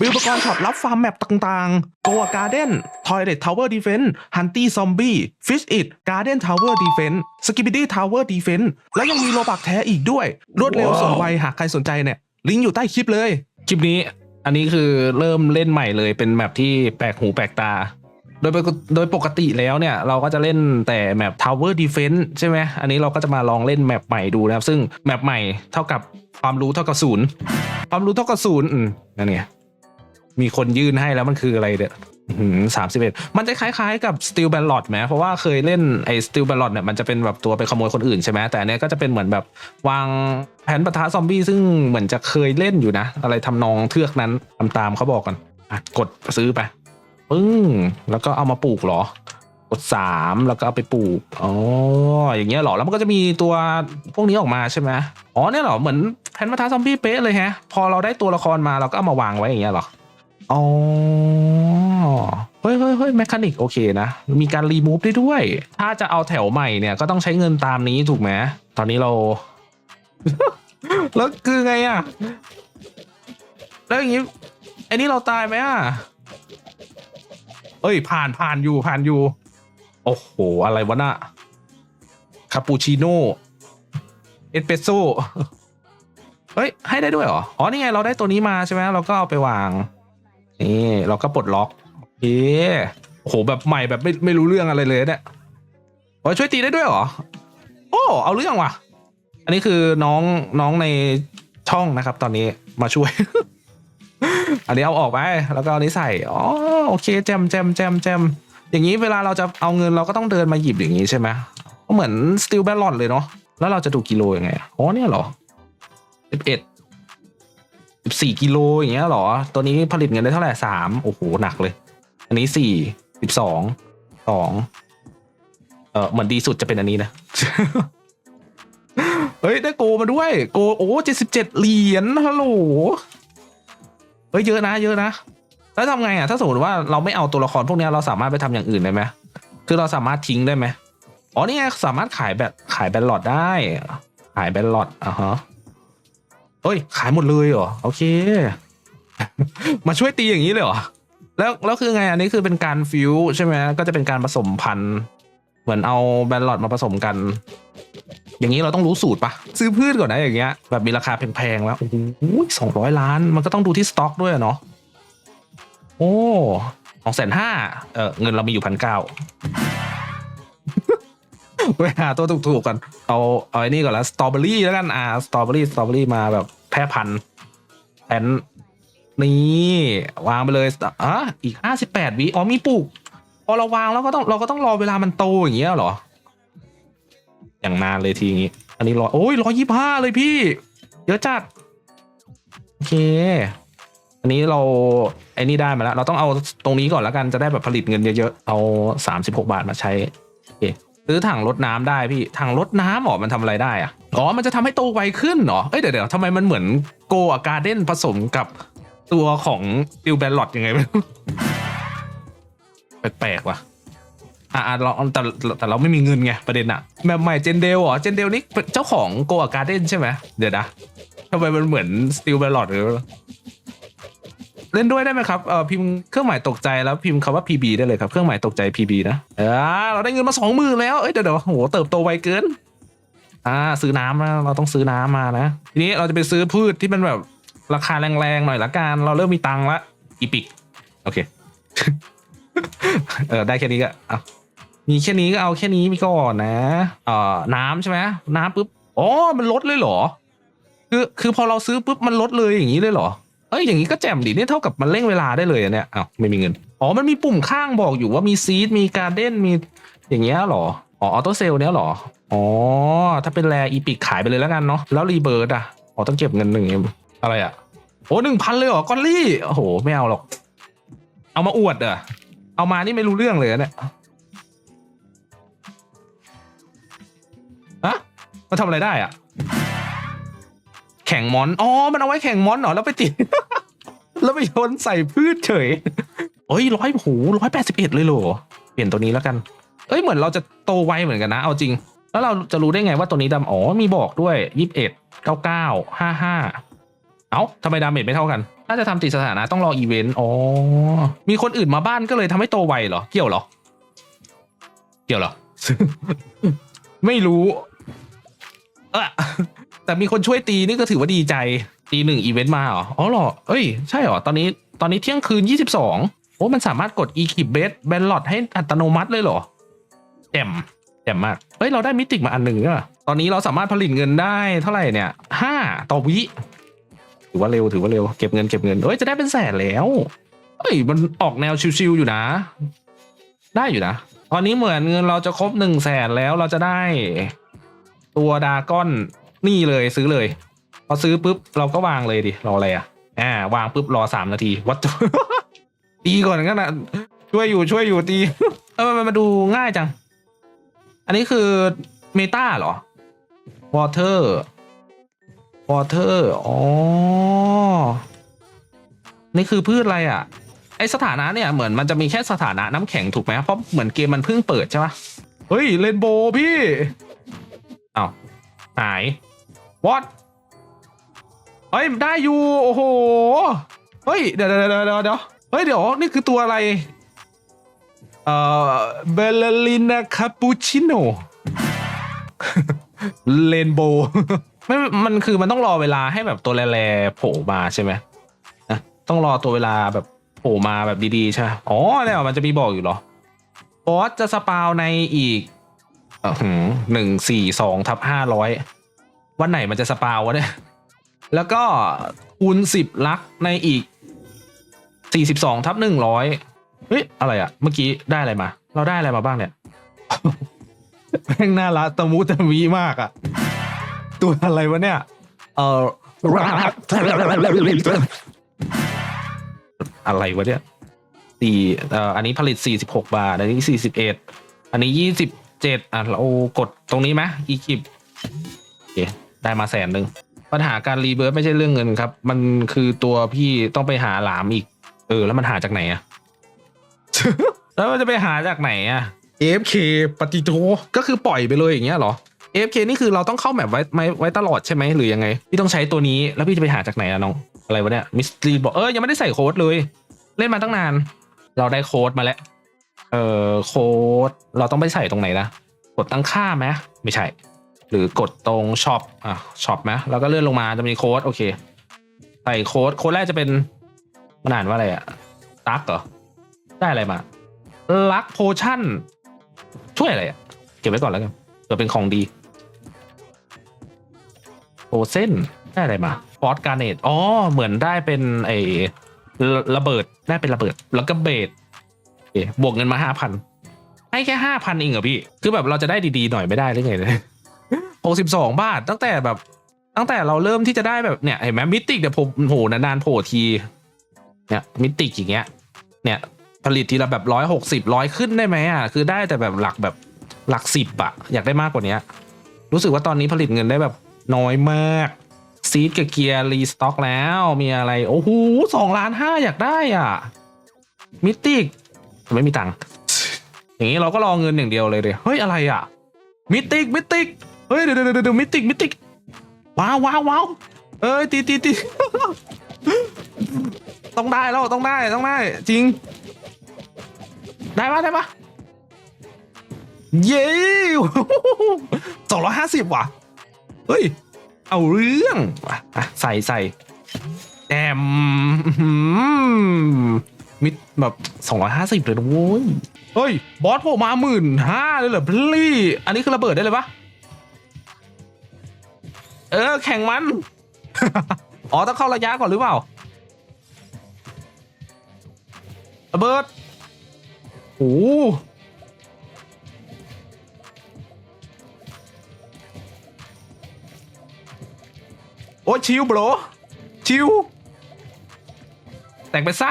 มีอุปกรณ์ช็อปรับฟาร์มแมปต่างๆ Goa Garden Toilet Tower Defense Hunty Zombie Fish It Garden Tower Defense Skibidi Tower Defense แล้วยังมีโลบักแท้อีกด้วย รวดเร็วว้าวสมวัยหากใครสนใจเนี่ย ลิงก์อยู่ใต้คลิปเลย คลิปนี้อันนี้คือเริ่มเล่นใหม่เลยเป็นแมปที่แปลกหูแปลกตา โดยปกโดยปกติแล้วเนี่ย เราก็จะเล่นแต่แมป Tower Defense ใช่ไหมอันนี้เราก็จะมาลองเล่นแมปใหม่ดูนะครับ ซึ่งแมปใหม่เท่ากับความรู้เท่ากับศูนย์ความรู้เท่ากับศูนย์อืมนั่นไง มีคนยื่นให้แล้วมันคืออะไรเด้อสามสิบเอ็ดมันจะคล้ายๆกับ Steel Ballot ไหมเพราะว่าเคยเล่นไอ้ Steel Ballot เนี่ยมันจะเป็นแบบตัวไปขโมยคนอื่นใช่ไหมแต่อันเนี้ยก็จะเป็นเหมือนแบบวางแผนปะทะซอมบี้ซึ่งเหมือนจะเคยเล่นอยู่นะ อะไรทำนองเทือกนั้นทำตามเขาบอกกันอะกดซื้อไปปึ้งแล้วก็เอามาปลูกเหรอกดสามแล้วก็เอาไปปลูกอ๋ออย่างเงี้ยเหรอแล้วมันก็จะมีตัวพวกนี้ออกมาใช่ไหมอ๋อเนี่ยเหรอเหมือนแพนมาทาซอมบี้เป๊ะเลยฮะ พอเราได้ตัวละครมาเราก็เอามาวางไว้อย่างเงี้ยเหรอ อ๋อ เฮ้ยเฮ้ยเฮ้ยแมคานิกโอเคนะ มีการรีมูฟได้ด้วย ถ้าจะเอาแถวใหม่เนี่ยก็ต้องใช้เงินตามนี้ถูกไหม ตอนนี้เรา แล้วคือไงอะแล้วอย่างงี้ไอ้นี่เราตายไหมอะ เอ้ย ผ่านผ่านอยู่ผ่านอยู่ โอ้โห อะไรวะน่ะ คาปูชิโน่ เอสเปรสโซ่เฮ้ย ให้ได้ด้วยเหรอ อ๋อ นี่ไงเราได้ตัวนี้มาใช่ไหม เราก็เอาไปวาง นี่เราก็ปลดล็อกโอเคโอ้โหแบบใหม่แบบไม่ไม่รู้เรื่องอะไรเลยเนี่ยโอ้ยช่วยตีได้ด้วยเหรอ โอ้เอาเรื่องว่ะ อันนี้คือน้องน้องในช่องนะครับ ตอนนี้มาช่วย อันนี้เอาออกไปแล้วก็อานี้ใส่อ๋อโอเคแจมแจมแจมแจมอย่างนี้เวลาเราจะเอาเงินเราก็ต้องเดินมาหยิบอย่างนี้ใช่ไหมก็เหมือนสติลแบลลอนเลยเนาะแล้วเราจะดูกิโลยังไงอ๋อเนี่ยเหรอสิบเอ็ด สี่กิโลอย่างเงี้ยหรอ ตัวนี้ผลิตเงินได้เท่าไหร่สามโอ้โหหนักเลย อันนี้สี่สิบสองสองเออเหมือนดีสุดจะเป็นอันนี้นะ เฮ้ย ได้โกมาด้วย โกโอ้เจ็ดสิบเจ็ดเหรียญฮัลโหลเฮ้ยเยอะนะ เยอะนะ แล้วทำไงอะ ถ้าสมมติว่าเราไม่เอาตัวละครพวกนี้เราสามารถไปทำอย่างอื่นได้ไหมคือเราสามารถทิ้งได้ไหมอ๋อนี่ไงสามารถขายแบบขายแบนลอดได้ ขายแบนลอดอะฮะ ฮ้ย ขายหมดเลยเหรอ โอเค มาช่วยตีอย่างนี้เลยเหรอ แล้วแล้วคือไงอันนี้คือเป็นการฟิวใช่ไหมก็จะเป็นการผสมพันธุ์เหมือนเอาแบนลอดมาผสมกัน อย่างนี้เราต้องรู้สูตรปะซื้อพืชก่อนนะอย่างเงี้ยแบบมีราคาแพงๆแล้วโอ้โหสองร้อยล้าน มันก็ต้องดูที่สต็อกด้วยเนาะโอ้สองแสนห้าเออเงินเรามีอยู่พันเก้าไปหาตัวถูกๆก่อนเอาเอาไอ้นี่ก่อนล้วสตรอเบอรี่แล้วกันอ่าสตรอเบอรี่สตรอเบอรี่มาแบบ แพร่พันธุ์แผนนี่วางไปเลยอะอีกห้าสิบแปดวิอ๋อมีปลูกพอเราวางแล้วก็ต้องเราก็ต้องรอเวลามันโตอย่างเงี้ยเหรอ อย่างนานเลยทีงี้ อันนี้ร้อยโอ้ยร้อยี่ห้าเลยพี่ เยอะจัด โอเค อันนี้เราไอ้นี่ได้มาแล้ว เราต้องเอาตรงนี้ก่อนแล้วกันจะได้แบบผลิตเงินเยอะๆ เอาสามสิบหกบาทมาใช้ โอเค ซื้อถังรดน้ำได้พี่ถังรดน้ำเหรอมันทำอะไรได้อะอ๋อมันจะทำให้โตไวขึ้นเหรอเอ้ยเดี๋ยวเดี๋ยวทำไมมันเหมือนโกอาการ์เด้นผสมกับตัวของติวแบนลอดยังไงไม่รู้แปลกๆว่ะอ่าเราแต่แต่เราไม่มีเงินไงประเด็นอะแบบใหม่เจนเดลเหรอเจนเดลนี่เจ้าของโกอาการ์เด้นใช่ไหมเดี๋ยวนะทำไมมันเหมือนสติลเบลลอดหรือ เล่นด้วยได้ไหมครับเออพิมพ์เครื่องหมายตกใจแล้วพิมพ์คำว่า PB ได้เลยครับ เครื่องหมายตกใจ PB นะเออเราได้เงินมาสองหมื่นแล้วเอ้ยเดี๋ยวเดี๋ยวโหเติบโตไวเกินอ่าซื้อน้ำนะเราต้องซื้อน้ำมานะ ทีนี้เราจะไปซื้อพืชที่มันแบบราคาแรงๆหน่อยละกันเราเริ่มมีตังค์ละอีปิกโอเคเออได้แค่นี้ก็เอะมีแค่นี้ก็เอาแค่นี้ไปก่อนนะเอ่อน้ำใช่ไหมน้ำปุ๊บอ๋อมันลดเลยเหรอ คือคือพอเราซื้อปุ๊บมันลดเลยอย่างนี้เลยเหรอ เอ้ยอย่างนี้ก็แจ่มดิเนี่ยเท่ากับมันเร่งเวลาได้เลยอะเนี่ยอ้าวไม่มีเงินอ๋อมันมีปุ่มข้างบอกอยู่ว่ามีซีดมีการเด้นมีอย่างเงี้ยหรออ๋อออโต้เซลเนี้ยหรออ๋อถ้าเป็นแรอีปิกขายไปเลยแล้วกันเนาะแล้วรีเบิร์ดอะอ๋อต้องเก็บเงินหนึ่งเอ็มอะไรอะโอ้หนึ่งพันเลยเหรอกอนลี่โอ้โหไม่เอาหรอก เอามาอวดเหรอเอามานี่ไม่รู้เรื่องเลยเนี่ยอะมันทำอะไรได้อะ แข่งมอน อ๋อ มันเอาไว้แข่งมอนเหรอ แล้วไปติด แล้วไปโยนใส่พืชเฉยเอ้ยร้อยโหร้อยแปดสิบเอ็ดเลยเหรอ เปลี่ยนตัวนี้แล้วกัน เอ้ย เหมือนเราจะโตไวเหมือนกันนะ เอาจริง แล้วเราจะรู้ได้ไงว่าตัวนี้ดำอ๋อ มีบอกด้วยยี่สิบเอ็ดเก้าเก้าห้าห้าเอ้าทำไมดาเมจไม่เท่ากันถ้าจะทำติดสถานะต้องรออีเวนต์ อ๋อ มีคนอื่นมาบ้านก็เลยทำให้โตไวเหรอ เกี่ยวเหรอ เกี่ยวเหรอ ไม่รู้ เอะ แต่มีคนช่วยตีนี่ก็ถือว่าดีใจตีหนึ่งอีเวนต์มาเหรออ๋อเหรอเอ้ยใช่เหรอตอนนี้ตอนนี้เที่ยงคืนยี่สิบสองโอ้มันสามารถกด e k i p b e s b a n l o t ให้อัตโนมัติเลยเหรอแจ่มแจ่มมากเฮ้ยเราได้มิติมาอันหนึ่งใช่ปะตอนนี้เราสามารถผลิตเงินได้เท่าไหร่เนี่ยห้าต่อวิถือว่าเร็วถือว่าเร็วเก็บเงินเก็บเงินเฮ้ยจะได้เป็นแสนแล้วเฮ้ยมันออกแนวชิวๆอยู่นะ ได้อยู่นะ ตอนนี้เหมือนเงินเราจะครบหนึ่งแสนแล้วเราจะได้ ตัวดาก้อน นี่เลยซื้อเลย พอซื้อปุ๊บเราก็วางเลยดิรออะไรอะอ่าวางปุ๊บรอสามนาทีวัดตีก่อนกันะช่วยอยู่ช่วยอยู่ตีเออมาดูง่ายจัง อันนี้คือเมตาเหรอ water water อ๋อ นี่คือพืชอะไรอะ ไอสถานะเนี่ยเหมือนมันจะมีแค่สถานะน้ำแข็งถูกไหมเพราะเหมือนเกมมันเพิ่งเปิดใช่ปะเฮ้ยเรนโบว์พี่อ้าวหาย what เฮ้ยได้อยู่โอ้โหเฮ้ยเดี๋ยวเดี๋ยวเดี๋ยวเดี๋ยวเฮ้ยเดี๋ยวนี่คือตัวอะไรเอ่อเบลลินาคาปูชิโนเรนโบไม่มันคือมันต้องรอเวลาให้แบบตัวแร่ๆโผล่มาใช่ไหมนะต้องรอตัวเวลาแบบโผล่มาแบบดีๆใช่ไหมอ๋อแล้วมันจะมีบอกอยู่หรอบอสจะสปาวในอีกหนึ่งสี่สองทับห้าร้อย วันไหนมันจะสปาวะเนี่ย แล้วก็คูณสิบลักในอีกสี่สิบสองทับหนึ่งร้อยเฮ้ย อะไรอะเมื่อกี้ได้อะไรมา เราได้อะไรมาบ้างเนี่ยแม่งน่ารักตะมุตะมีมากอะตัวอะไรวะเนี่ย เอออะไรวะเนี่ยสี่เอ่ออันนี้ผลิตสี่สิบหกบาท อันนี้สี่สิบเอ็ดอันนี้ยี่สิบเจ็ดอะเรากดตรงนี้ไหมอีคิปโอเค ได้มาแสนหนึ่งปัญหาการรีเบิร์ไม่ใช่เรื่องเงินครับ มันคือตัวพี่ต้องไปหาหลามอีก เออ แล้วมันหาจากไหนอะ แล้วมันจะไปหาจากไหนอะ AFK ปฏิโทก็คือปล่อยไปเลยอย่างเงี้ยเหรอ AFK นี่คือเราต้องเข้าแมปไว้ไว้ไว้ตลอดใช่ไหมหรือยังไง พี่ต้องใช้ตัวนี้แล้วพี่จะไปหาจากไหนอะน้อง อะไรวะเนี่ยมิสตรีบอกเออยังไม่ได้ใส่โค้ดเลย เล่นมาตั้งนาน เราได้โค้ดมาแล้ว เออโค้ดเราต้องไปใส่ตรงไหนนะกดตั้งค่าไหมไม่ใช่ หรือกดตรงช็อปอะช็อปไหมแล้วก็เลื่อนลงมาจะมีโค้ดโอเคใส่โค้ดโค้ดแรกจะเป็นมันอ่านว่าอะไรอะตักเหรอได้อะไรมาลักโพชั่น ช่วยอะไรอะเก็บไว้ก่อนแล้วกันเผื่อเป็นของดีโอเส้นได้อะไรมาฟอสการเนตอ๋อเหมือนได้เป็นไอระเบิดได้เป็นระเบิด แล้วก็เบสโอเคบวกเงินมาห้าพันให้แค่ห้าพันเองเหรอพี่ คือแบบเราจะได้ดีๆหน่อยไม่ได้หรือไงเนี่ย หกสิบสองบาท ตั้งแต่แบบตั้งแต่เราเริ่มที่จะได้แบบเนี่ยเห็นไหมมิติกเดี๋ยวผมโหนานๆโผล่ทีเนี่ยมิติกอย่างเงี้ยเนี่ยผลิตทีละแบบร้อยหกสิบร้อยขึ้นได้ไหมอะคือได้แต่แบบหลักแบบหลักสิบอะอยากได้มากกว่านี้รู้สึกว่าตอนนี้ผลิตเงินได้แบบน้อยมากซีดกับเกียร์รีสต็อกแล้วมีอะไร โอ้โหสองล้านห้าอยากได้อะมิติกไม่มีตังค์อย่างนี้เราก็รอเงินอย่างเดียวเลยเลยเฮ้ยอะไรอะมิติกมิติก เฮ้ยเดี๋ยวเดี๋ยวเดี๋ยวมิติกมิติกว้าวว้าวว้าวเอ้ยตีตีตีต้องได้แล้วต้องได้ต้องได้ จริง ได้ปะได้ปะเย้สองร้อยห้าสิบว่ะ เฮ้ย เอาเรื่องอะใส่ใส่แดมมิดแบบสองร้อยห้าสิบเลยนะโว้ยเฮ้ย บอสโผล่มาหมื่นห้าเลยเหรอพลี่ อันนี้คือระเบิดได้เลยปะ เออ แข่งมัน อ๋อ ต้องเข้าระยะก่อนหรือเปล่าระเบิดโอ้โหโอ้ชิวบรชิว แต่งไปซะ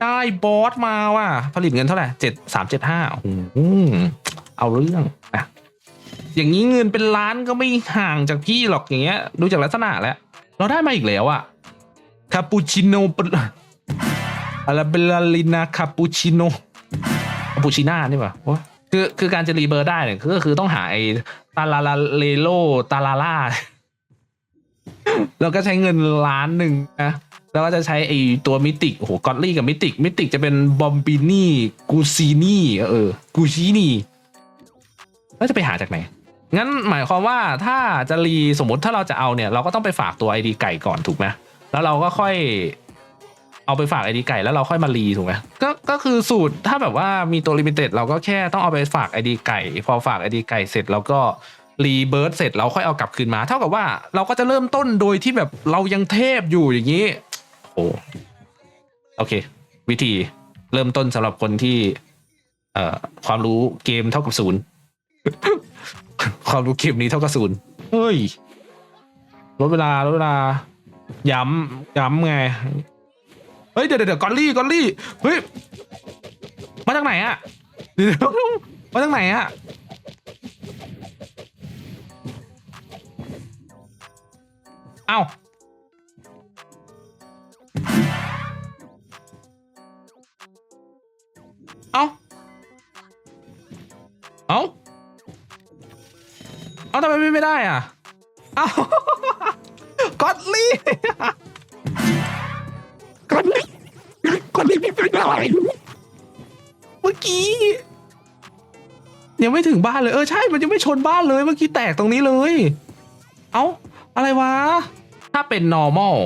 ได้บอสมาว่ะ ผลิตเงินเท่าไหร่เจ็ดสามเจ็ดห้าโอ้โหเอาเรื่องอะ อย่างนี้เงินเป็นล้านก็ไม่ห่างจากพี่หรอกอย่างเงี้ย ดูจากลักษณะแล้ว เราได้มาอีกแล้วอะคาปูชิโนอะไรเบลลินาคาปูชิโนคาปูชิน่านี่ป่ะโอ๊ยคือคือการจะรีเบอร์ได้เนี่ยก็คือต้องหาไอ้ตาลาลาเลโลตาลาล่าแล้วก็ใช้เงินล้านหนึ่งนะแล้วก็จะใช้ไอ้ตัวมิติกโอ้โหกอตลี่กับมิติกมิติกจะเป็นบอมบินี่กูซีนี่เออกูชินี่แล้วจะไปหาจากไหน งั้นหมายความว่าถ้าจะรีสมมติถ้าเราจะเอาเนี่ยเราก็ต้องไปฝากตัว ID ไก่ก่อนถูกไหมแล้วเราก็ค่อยเอาไปฝาก ID ไก่แล้วเราค่อยมารีถูกไหมก็ก็คือสูตรถ้าแบบว่ามีตัวลิมิเต็ดเราก็แค่ต้องเอาไปฝาก ID ไก่ พอฝาก ID ไก่เสร็จเราก็รีเบิร์ดเสร็จเราค่อยเอากลับคืนมา เท่ากับว่าเราก็จะเริ่มต้นโดยที่แบบเรายังเทพอยู่อย่างนี้โอ้โอเค วิธีเริ่มต้นสำหรับคนที่ เอ่อความรู้เกมเท่ากับศูนย์ ความรู้เกมนี้เท่ากับศูนย์เฮ้ยลดเวลาลดเวลา ย้ำย้ำไง เฮ้ยเดี๋ยวเดี๋ยวกอลลี่กอลลี่เฮ้ยมาจากไหนอะเดี๋ยวเดี๋ยวมาจากไหนอะเอ้า ทำไมไม่ไม่ได้อะเอ้ากอลลี่ก่อนนี้ก่อนนี้พี่เป็นอะไรเมื่อกี้ยังไม่ถึงบ้านเลยเออใช่มันยังไม่ชนบ้านเลยเมื่อกี้แตกตรงนี้เลย เอ้าอะไรวะ ถ้าเป็น normal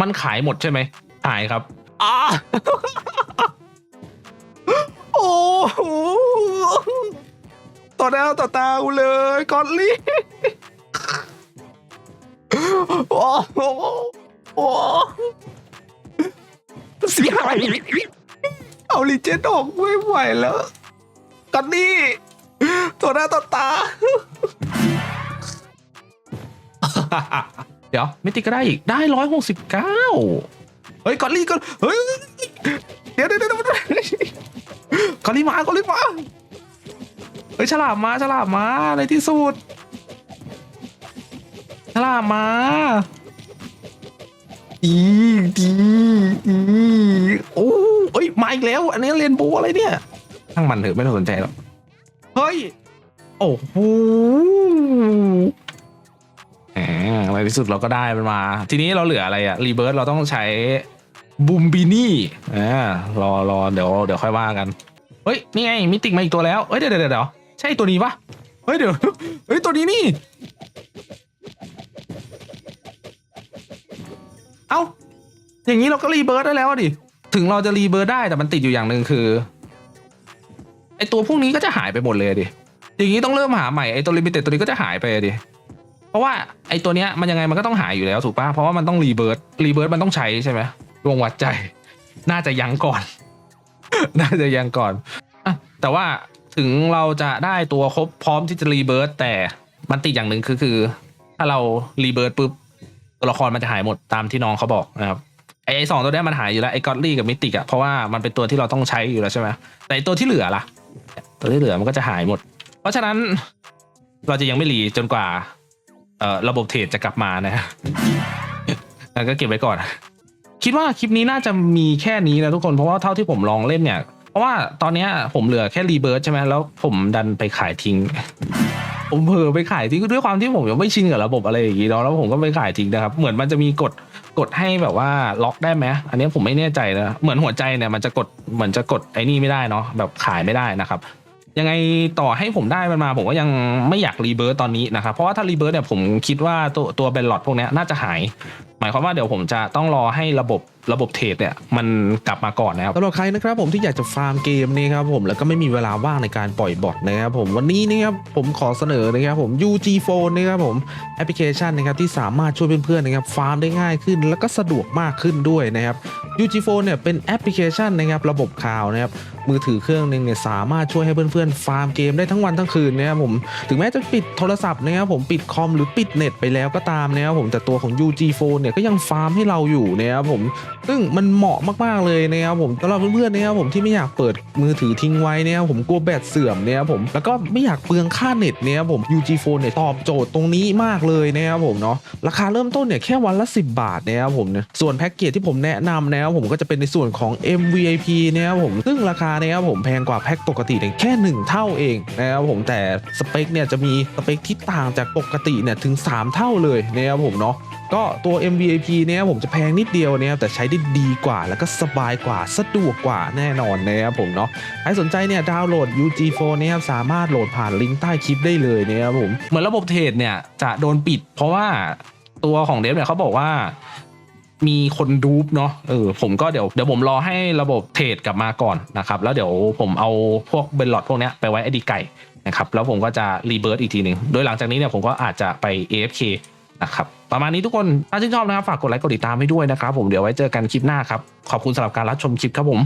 มันขายหมดใช่ไหมขายครับอ้าโอ้โห ต่อหน้าต่อตากูเลยกอลลี่โอ้โหโอ้เสียอะไรเอาลิเจนออกไม่ไหวแล้วกันนี่ตัวหน้าตัวตา เดี๋ยว ไม่ติดก็ได้อีก ได้ร้อยหกสิบเก้าเฮ้ยกอลลี่ก็เฮ้ย เดี๋ยวเดี๋ยวเดี๋ยวกอลลี่มากอลลี่มา เฮ้ยฉลามมาฉลามมาในที่สุดฉลามมาอีดีอีโอ้เอ้ยมาอีกแล้ว อันนี้เรียนโบอะไรเนี่ยทั้งมันเถอะไม่ต้องสนใจหรอกเฮ้ยโอ้โหแหมในที่สุดเราก็ได้มันมา ทีนี้เราเหลืออะไรอะรีเบิร์เราต้องใช้บูมบินี่อ่ารอรอเดี๋ยวเดี๋ยวค่อยว่ากัน เฮ้ย นี่ไงมิติกมาอีกตัวแล้ว เฮ้ย เดี๋ยวเดี๋ยวเดี๋ยว ใช่ตัวนี้ปะเฮ้ยเดี๋ยวเฮ้ยตัวนี้นี่ เอ้า อย่างนี้เราก็รีเบิร์ดได้แล้วดิ ถึงเราจะรีเบิร์ดได้แต่มันติดอยู่อย่างหนึ่งคือไอตัวพวกนี้ก็จะหายไปหมดเลยดิ อย่างนี้ต้องเริ่มหาใหม่ไอตัวลิมิเต็ดตัวนี้ก็จะหายไปดิ เพราะว่าไอตัวเนี้ยมันยังไงมันก็ต้องหายอยู่แล้วถูกปะเพราะว่ามันต้องรีเบิร์ดรีเบิร์ดมันต้องใช้ใช่ไหมดวงวัดใจ น่าจะยังก่อน น่าจะยังก่อนอะแต่ว่า ถึงเราจะได้ตัวครบพร้อมที่จะรีเบิร์ดแต่มันติดอย่างหนึ่งคือคือ ถ้าเรารีเบิร์ดปุ๊บตัวละครมันจะหายหมดตามที่น้องเขาบอกนะครับไอ้สองตัวนี้มันหายอยู่แล้วไอ้กอตลี่กับมิติกอะเพราะว่ามันเป็นตัวที่เราต้องใช้อยู่แล้วใช่ไหมแต่ตัวที่เหลือล่ะ ตัวที่เหลือมันก็จะหายหมด เพราะฉะนั้นเราจะยังไม่รีจนกว่าเอ่อระบบเทรดจะกลับมานะงั้นก็เก็บไว้ก่อน คิดว่าคลิปนี้น่าจะมีแค่นี้นะทุกคนเพราะว่าเท่าที่ผมลองเล่นเนี่ย เพราะว่าตอนเนี้ยผมเหลือแค่รีเบิร์ใช่ไหมแล้วผมดันไปขายทิ้ง ผมเผลอไปขายทิ้งด้วยความที่ผมยังไม่ชินกับระบบอะไรอย่างงี้เนาะแล้วผมก็ไปขายทิ้งนะครับ เหมือนมันจะมีกฎกดให้แบบว่าล็อกได้ไหมอันนี้ผมไม่แน่ใจนะเหมือนหัวใจเนี่ยมันจะกดเหมือนจะกดไอ้นี่ไม่ได้เนาะแบบขายไม่ได้นะครับ ยังไงต่อให้ผมได้มันมา ผมก็ยังไม่อยากรีเบิร์ตตอนนี้นะครับเพราะว่าถ้ารีเบิร์ตเนี่ยผมคิดว่าตัวตัวเบลล็อตพวกนี้น่าจะหาย หมายความว่าเดี๋ยวผมจะต้องรอให้ระบบ ระบบเทรดเนี่ยมันกลับมาก่อนนะครับสำหรับใครนะครับผมที่อยากจะฟาร์มเกมนี้ครับผมแล้วก็ไม่มีเวลาว่างในการปล่อยบอทนะครับผมวันนี้นะครับผมขอเสนอนะครับผม UG Phone นะครับผมแอปพลิเคชันนะครับที่สามารถช่วยเพื่อนๆนะครับฟาร์มได้ง่ายขึ้น แล้วก็สะดวกมากขึ้นด้วยนะครับ UG Phone เนี่ยเป็นแอปพลิเคชันนะครับระบบข่าวนะครับมือถือเครื่องหนึงเนี่ยสามารถช่วยให้เพื่อนๆฟาร์มเกมได้ทั้งวันทั้งคืนนะครับผมถึงแม้จะปิดโทรศัพท์นะครับผมปิดคอมหรือปิดเน็ตไปแล้วก็ตามนะครับผมแต่ตัวของ UG Phone เนี่ยก็ยังฟาร์มให้เราอยู่นะครับผม ซึ่งมันเหมาะมากๆเลยนะครับผมสำหรับเพื่อนๆนะครับผมที่ไม่อยากเปิดมือถือทิ้งไว้นะครับผมกลัวแบตเสื่อมนะครับผมแล้วก็ไม่อยากเปลืองค่าเน็ตนะครับผม UG Phone เนี่ยตอบโจทย์ตรงนี้มากเลยนะครับผมเนาะราคาเริ่มต้นเนี่ยแค่วันละ 10 บาทนะครับผมเนี่ยส่วนแพ็กเกจที่ผมแนะนำนะครับผมก็จะเป็นในส่วนของ MVIP นะครับผมซึ่งราคานะครับผมแพงกว่าแพ็กปกติเนี่ยแค่ 1 เท่าเองนะครับผมแต่สเปคเนี่ยจะมีสเปคที่ต่างจากปกติเนี่ยถึง 3 เท่าเลยนะครับผมเนาะ ก็ตัว MVP เนี่ยผมจะแพงนิดเดียวนะครับแต่ใช้ได้ดีกว่าแล้วก็สบายกว่าสะดวกกว่าแน่นอนนะครับผมเนาะใครสนใจเนี่ยดาวน์โหลด UG Phone นะครับสามารถโหลดผ่านลิงก์ใต้คลิปได้เลยนะครับผมเหมือนระบบเทรดเนี่ยจะโดนปิด เพราะว่าตัวของเดฟเนี่ยเขาบอกว่ามีคนดูปเนาะเออผมก็เดี๋ยวเดี๋ยวผมรอให้ระบบเทรดกลับมาก่อนนะครับ แล้วเดี๋ยวผมเอาพวกเบนลอดพวกเนี้ยไปไว้ไอดีไก่นะครับแล้วผมก็จะรีเบิร์ตอีกทีหนึ่งโดยหลังจากนี้เนี่ยผมก็อาจจะไป AFK นะครับ ประมาณนี้ทุกคนถ้าชื่นชอบนะครับฝากกดไลค์กดติดตามให้ด้วยนะครับผมเดี๋ยวไว้เจอกันคลิปหน้าครับขอบคุณสำหรับการรับชมคลิปครับผม